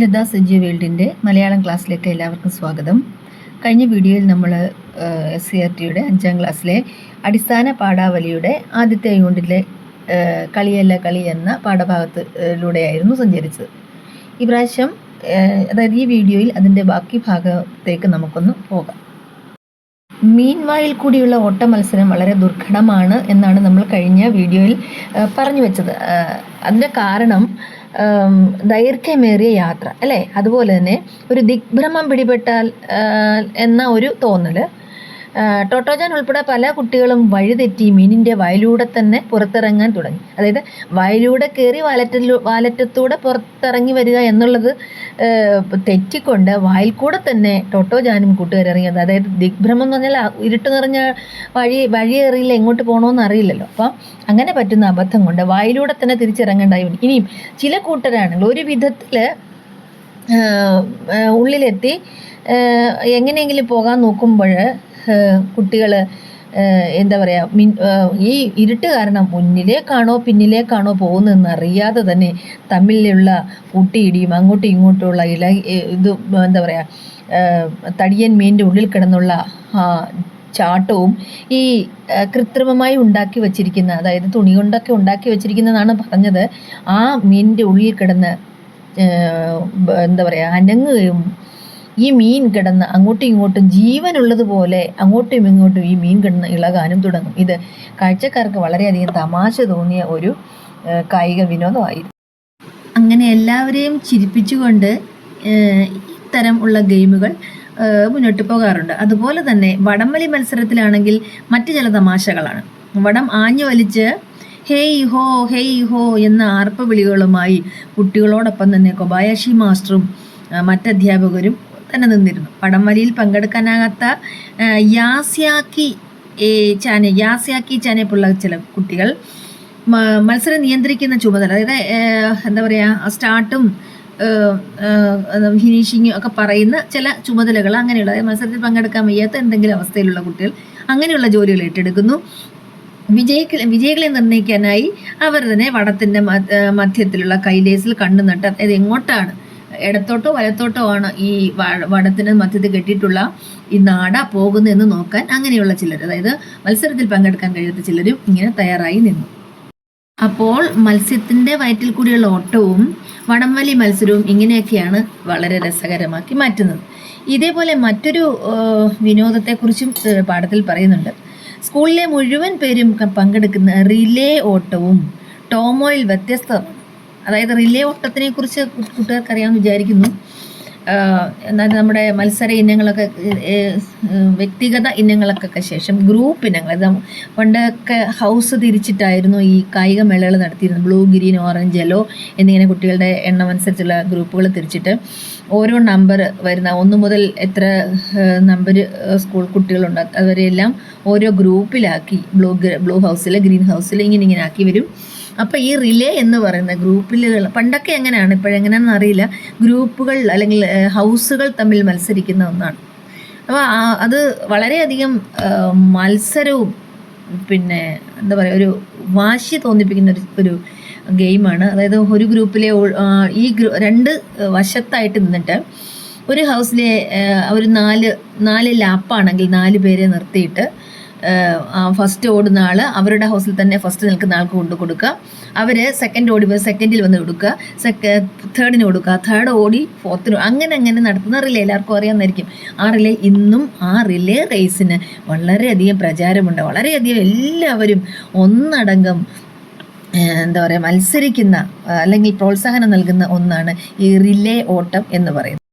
ലത സഞ്ജയ് വേൾഡിന്റെ മലയാളം ക്ലാസ്സിലേക്ക് എല്ലാവർക്കും സ്വാഗതം. കഴിഞ്ഞ വീഡിയോയിൽ നമ്മൾ എസ് സി ആർ ടിയുടെ അഞ്ചാം ക്ലാസ്സിലെ അടിസ്ഥാന പാഠാവലിയുടെ ആദ്യത്തെ യൂണിറ്റിലെ കളിയല്ല കളി എന്ന പാഠഭാഗത്തിലൂടെയായിരുന്നു സഞ്ചരിച്ചത്. ഈ പ്രാവശ്യം അതായത് ഈ വീഡിയോയിൽ അതിന്റെ ബാക്കി ഭാഗത്തേക്ക് നമുക്കൊന്ന് പോകാം. മീൻവായിൽ കൂടിയുള്ള ഓട്ട മത്സരം വളരെ ദുർഘടമാണ് എന്നാണ് നമ്മൾ കഴിഞ്ഞ വീഡിയോയിൽ പറഞ്ഞു വെച്ചത്. അതിന്റെ കാരണം ദൈർഘ്യമേറിയ യാത്ര അല്ലേ? അതുപോലെ തന്നെ ഒരു ദിഗ്ഭ്രമം പിടിപെട്ടാൽ എന്ന ഒരു തോന്നൽ ടോട്ടോജാൻ ഉൾപ്പെടെ പല കുട്ടികളും വഴിതെറ്റി മീനിന്റെ വയലൂടെ തന്നെ പുറത്തിറങ്ങാൻ തുടങ്ങി. അതായത് വയലൂടെ കയറി വാലറ്റിലൂ വാലറ്റത്തൂടെ പുറത്തിറങ്ങി വരിക എന്നുള്ളത് തെറ്റിക്കൊണ്ട് വായിൽ കൂടെ തന്നെ ടോട്ടോജാനും കൂട്ടുകാരിറങ്ങിയത്. അതായത് ദിഗ്ഭ്രമം എന്ന് പറഞ്ഞാൽ ഇരുട്ട് നിറഞ്ഞ വഴി വഴി അറിയില്ല എങ്ങോട്ട് പോകണമെന്ന് അറിയില്ലല്ലോ. അപ്പം അങ്ങനെ പറ്റുന്ന അബദ്ധം കൊണ്ട് വായിലൂടെ തന്നെ തിരിച്ചിറങ്ങേണ്ടായി. ഇനിയും ചില കൂട്ടരാണെങ്കിൽ ഒരു വിധത്തിൽ ഉള്ളിലെത്തി. എങ്ങനെയെങ്കിലും പോകാൻ നോക്കുമ്പോൾ കുട്ടികൾ എന്താ പറയുക മിൻ ഈ ഇരുട്ട് കാരണം മുന്നിലേക്കാണോ പിന്നിലേക്കാണോ പോകുന്നതെന്ന് അറിയാതെ തന്നെ തമ്മിലുള്ള കൂട്ടിയിടിയും അങ്ങോട്ടും ഇങ്ങോട്ടുമുള്ള ഇല ഇത് എന്താ പറയുക തടിയൻ മീന്റെ ഉള്ളിൽ കിടന്നുള്ള ചാട്ടവും ഈ കൃത്രിമമായി ഉണ്ടാക്കി വച്ചിരിക്കുന്ന അതായത് തുണി കൊണ്ടൊക്കെ ഉണ്ടാക്കി വച്ചിരിക്കുന്നതാണ് പറഞ്ഞത്. ആ മീനിന്റെ ഉള്ളിൽ കിടന്ന് എന്താ പറയുക അനങ്ങുകയും ഈ മീൻ കിടന്ന് അങ്ങോട്ടും ഇങ്ങോട്ടും ജീവനുള്ളതുപോലെ അങ്ങോട്ടും ഇങ്ങോട്ടും ഈ മീൻ കിടന്ന് ഇളകാനും തുടങ്ങും. ഇത് കാഴ്ചക്കാർക്ക് വളരെയധികം തമാശ തോന്നിയ ഒരു കായിക വിനോദമായിരുന്നു. അങ്ങനെ എല്ലാവരെയും ചിരിപ്പിച്ചുകൊണ്ട് ഇത്തരം ഉള്ള ഗെയിമുകൾ മുന്നോട്ട് പോകാറുണ്ട്. അതുപോലെ തന്നെ വടംവലി മത്സരത്തിലാണെങ്കിൽ മറ്റു ചില തമാശകളാണ്. വടം ആഞ്ഞു വലിച്ച് ഹേയ് ഹോ ഹേയ് ഹോ എന്ന ആർപ്പവിളികളുമായി കുട്ടികളോടൊപ്പം തന്നെ കൊബായാഷി മാസ്റ്ററും മറ്റധ്യാപകരും തന്നെ നിന്നിരുന്നു. വടംവലിയിൽ പങ്കെടുക്കാനാകാത്ത ആ, യാസ്യാക്കി ചാനെ യാസ്യാക്കി ചാനെ പോലുള്ള ചില കുട്ടികൾ മത്സരം നിയന്ത്രിക്കുന്ന ചുമതല അതായത് എന്താ പറയുക സ്റ്റാർട്ടും ഫിനിഷിങ്ങും ഒക്കെ പറയുന്ന ചില ചുമതലകൾ അങ്ങനെയുള്ള മത്സരത്തിൽ പങ്കെടുക്കാൻ വയ്യാത്ത എന്തെങ്കിലും അവസ്ഥയിലുള്ള കുട്ടികൾ അങ്ങനെയുള്ള ജോലികൾ ഏറ്റെടുക്കുന്നു. വിജയിക്ക വിജയികളെ നിർണയിക്കാനായി അവർ തന്നെ വടത്തിന്റെ മധ്യത്തിലുള്ള കൈലേസിൽ കണ്ണു നട്ട് അതായത് എങ്ങോട്ടാണ്? ഇടത്തോട്ടോ വലത്തോട്ടോ ആണ് ഈ വടത്തിന് മധ്യത്തിൽ കെട്ടിയിട്ടുള്ള ഈ നാട പോകുന്നതെന്ന് നോക്കാൻ അങ്ങനെയുള്ള ചിലർ. അതായത് മത്സരത്തിൽ പങ്കെടുക്കാൻ കഴിയാത്ത ചിലരും ഇങ്ങനെ തയ്യാറായി നിന്നു. അപ്പോൾ മത്സ്യത്തിന്റെ വയറ്റിൽ കൂടിയുള്ള ഓട്ടവും വടംവലി മത്സരവും ഇങ്ങനെയൊക്കെയാണ് വളരെ രസകരമാക്കി മാറ്റുന്നത്. ഇതേപോലെ മറ്റൊരു വിനോദത്തെക്കുറിച്ചും പാഠത്തിൽ പറയുന്നുണ്ട്. സ്കൂളിലെ മുഴുവൻ പേരും പങ്കെടുക്കുന്ന റിലേ ഓട്ടവും ടോമോയിൽ വ്യത്യസ്തമാണ്. അതായത് റിലേ ഓട്ടത്തിനെ കുറിച്ച് കൂട്ടുകാർക്ക് അറിയാമെന്ന് വിചാരിക്കുന്നു. നമ്മുടെ മത്സര ഇനങ്ങളൊക്കെ വ്യക്തിഗത ഇനങ്ങൾക്കൊക്കെ ശേഷം ഗ്രൂപ്പ് ഇനങ്ങൾ പണ്ടൊക്കെ ഹൗസ് തിരിച്ചിട്ടായിരുന്നു ഈ കായിക മേളകൾ നടത്തിയിരുന്നത്. ബ്ലൂ ഗ്രീൻ ഓറഞ്ച് യെല്ലോ എന്നിങ്ങനെ കുട്ടികളുടെ എണ്ണം അനുസരിച്ചുള്ള ഗ്രൂപ്പുകൾ തിരിച്ചിട്ട് ഓരോ നമ്പർ വരുന്ന ഒന്ന് മുതൽ എത്ര നമ്പർ സ്കൂൾ കുട്ടികളുണ്ട് അവരെല്ലാം ഓരോ ഗ്രൂപ്പിലാക്കി ബ്ലൂ ബ്ലൂ ഹൗസിൽ ഗ്രീൻ ഹൗസിൽ ഇങ്ങനെ ഇങ്ങനെ ആക്കി വരും. അപ്പോൾ ഈ റിലേ എന്ന് പറയുന്ന ഗ്രൂപ്പിലുകൾ പണ്ടൊക്കെ എങ്ങനെയാണ്? ഇപ്പോഴെങ്ങനെയാണെന്ന് അറിയില്ല. ഗ്രൂപ്പുകൾ അല്ലെങ്കിൽ ഹൗസുകൾ തമ്മിൽ മത്സരിക്കുന്ന ഒന്നാണ്. അപ്പോൾ അത് വളരെയധികം മത്സരവും പിന്നെ എന്താ പറയുക ഒരു വാശി തോന്നിപ്പിക്കുന്ന ഒരു ഒരു ഗെയിമാണ്. അതായത് ഒരു ഗ്രൂപ്പിലെ ഈ രണ്ട് വശത്തായിട്ട് നിന്നിട്ട് ഒരു ഹൗസിലെ ഒരു നാല് നാല് ലാപ്പാണെങ്കിൽ നാല് പേരെ നിർത്തിയിട്ട് ഫസ്റ്റ് ഓടുന്ന ആൾ അവരുടെ ഹൗസിൽ തന്നെ ഫസ്റ്റ് നിൽക്കുന്ന ആൾക്ക് കൊണ്ട് കൊടുക്കുക. അവർ സെക്കൻഡ് ഓടി സെക്കൻഡിൽ വന്ന് കൊടുക്കുക സെക്ക തേർഡിന് കൊടുക്കുക. തേർഡ് ഓടി ഫോർത്തിന് അങ്ങനെ അങ്ങനെ നടത്തുന്ന റിലേ എല്ലാവർക്കും അറിയാമെന്നായിരിക്കും ആ റിലേ ഇന്നും ആ റിലേ റേസിന് വളരെയധികം പ്രചാരമുണ്ട്. വളരെയധികം എല്ലാവരും ഒന്നടങ്കം എന്താ പറയുക മത്സരിക്കുന്ന അല്ലെങ്കിൽ പ്രോത്സാഹനം നൽകുന്ന ഒന്നാണ് ഈ റിലേ ഓട്ടം എന്ന് പറയുന്നത്.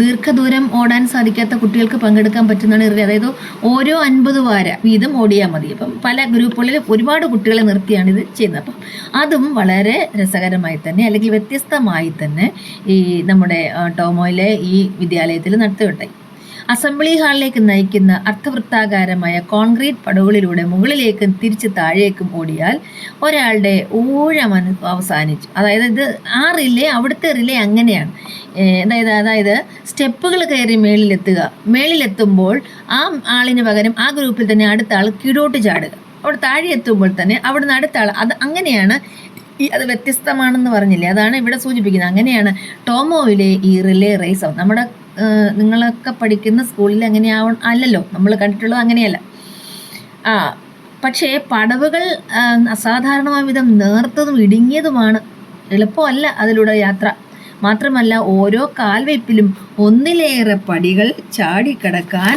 ദീർഘദൂരം ഓടാൻ സാധിക്കാത്ത കുട്ടികൾക്ക് പങ്കെടുക്കാൻ പറ്റുന്നതാണ് ഇറി അതായത് ഓരോ അൻപത് വാര വീതം ഓടിയാൽ മതി. അപ്പം പല ഗ്രൂപ്പുകളിൽ ഒരുപാട് കുട്ടികളെ നിർത്തിയാണ് ഇത് ചെയ്യുന്നത്. അപ്പം അതും വളരെ രസകരമായി തന്നെ അല്ലെങ്കിൽ വ്യത്യസ്തമായി തന്നെ ഈ നമ്മുടെ ടോമോയിലെ ഈ വിദ്യാലയത്തിൽ നടത്തുകയുണ്ടായി അസംബ്ലി ഹാളിലേക്ക് നയിക്കുന്ന അർത്ഥവൃത്താകാരമായ കോൺക്രീറ്റ് പടവുകളിലൂടെ മുകളിലേക്കും തിരിച്ച് താഴേക്കും ഓടിയാൽ ഒരാളുടെ ഊഴം അവസാനിച്ചു. അതായത് ഇത് ആ റിലേ അവിടുത്തെ റിലേ അങ്ങനെയാണ്. അതായത് അതായത് സ്റ്റെപ്പുകൾ കയറി മേളിലെത്തുക. മേളിലെത്തുമ്പോൾ ആ ആളിന് പകരം ആ ഗ്രൂപ്പിൽ തന്നെ അടുത്ത ആൾ കീഴോട്ട് ചാടുക. അവിടെ താഴെ എത്തുമ്പോൾ തന്നെ അവിടുന്ന് അടുത്ത ആൾ അത് അങ്ങനെയാണ്. ഈ അത് വ്യത്യസ്തമാണെന്ന് പറഞ്ഞില്ലേ? അതാണ് ഇവിടെ സൂചിപ്പിക്കുന്നത്. അങ്ങനെയാണ് ടോമോയിലെ ഈ റിലേ റേസ്. നമ്മുടെ നിങ്ങളൊക്കെ പഠിക്കുന്ന സ്കൂളിൽ അങ്ങനെയാവ അല്ലല്ലോ നമ്മൾ കണ്ടിട്ടുള്ളത് അങ്ങനെയല്ല. ആ പക്ഷേ പടവുകൾ അസാധാരണമായ വിധം നേർത്തതും ഇടുങ്ങിയതുമാണ്. എളുപ്പമല്ല അതിലൂടെ യാത്ര. മാത്രമല്ല ഓരോ കാൽവയ്പിലും ഒന്നിലേറെ പടികൾ ചാടിക്കടക്കാൻ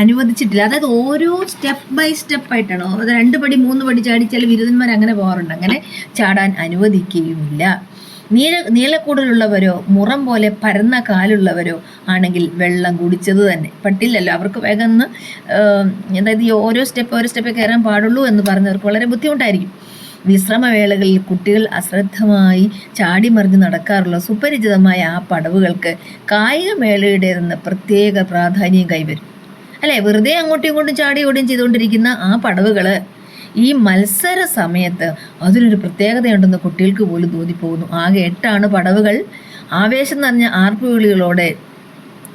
അനുവദിച്ചിട്ടില്ല. അതായത് ഓരോ സ്റ്റെപ്പ് ബൈ സ്റ്റെപ്പ് ആയിട്ടാണ്. രണ്ട് പടി മൂന്ന് പടി ചാടിച്ചാൽ ബിരുദന്മാർ അങ്ങനെ പോകാറുണ്ട്. അങ്ങനെ ചാടാൻ അനുവദിക്കുകയുമില്ല. നീല നീലക്കൂടലുള്ളവരോ മുറം പോലെ പരന്ന കാലുള്ളവരോ ആണെങ്കിൽ വെള്ളം കുടിച്ചത് തന്നെ. പറ്റില്ലല്ലോ അവർക്ക് വേഗം അതായത് ഓരോ സ്റ്റെപ്പ് ഓരോ സ്റ്റെപ്പ് കയറാൻ പാടുള്ളൂ എന്ന് പറഞ്ഞവർക്ക് വളരെ ബുദ്ധിമുട്ടായിരിക്കും. വിശ്രമവേളകളിൽ കുട്ടികൾ അശ്രദ്ധമായി ചാടിമറിഞ്ഞ് നടക്കാറുള്ള സുപരിചിതമായ ആ പടവുകൾക്ക് കായികമേളയുടേതെന്ന് പ്രത്യേക പ്രാധാന്യം കൈവരും. അല്ലേ? വെറുതെ അങ്ങോട്ടും ഇങ്ങോട്ടും ചാടി ഓടുകയും ചെയ്തുകൊണ്ടിരിക്കുന്ന ആ പടവുകൾ ഈ മത്സര സമയത്ത് അതിനൊരു പ്രത്യേകതയുണ്ടെന്ന് കുട്ടികൾക്ക് പോലും തോന്നിപ്പോകുന്നു. ആകെ എട്ടാണ് പടവുകൾ. ആവേശം നിറഞ്ഞ ആർപ്പുവിളികളോടെ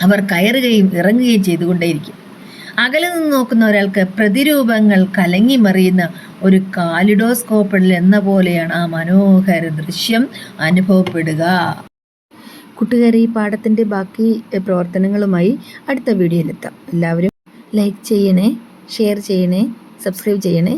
അവർ കയറുകയും ഇറങ്ങുകയും ചെയ്തുകൊണ്ടേയിരിക്കും. അകലെ നിന്ന് നോക്കുന്ന ഒരാൾക്ക് പ്രതിരൂപങ്ങൾ കലങ്ങി മറിയുന്ന ഒരു കാലിഡോസ്കോപ്പിൽ എന്ന പോലെയാണ് ആ മനോഹര ദൃശ്യം അനുഭവപ്പെടുക. കൂട്ടുകാരെ ഈ പാഠത്തിന്റെ ബാക്കി പ്രവർത്തനങ്ങളുമായി അടുത്ത വീഡിയോയിലെത്താം എല്ലാവരും ലൈക്ക് ചെയ്യണേ ഷെയർ ചെയ്യണേ സബ്സ്ക്രൈബ് ചെയ്യണേ.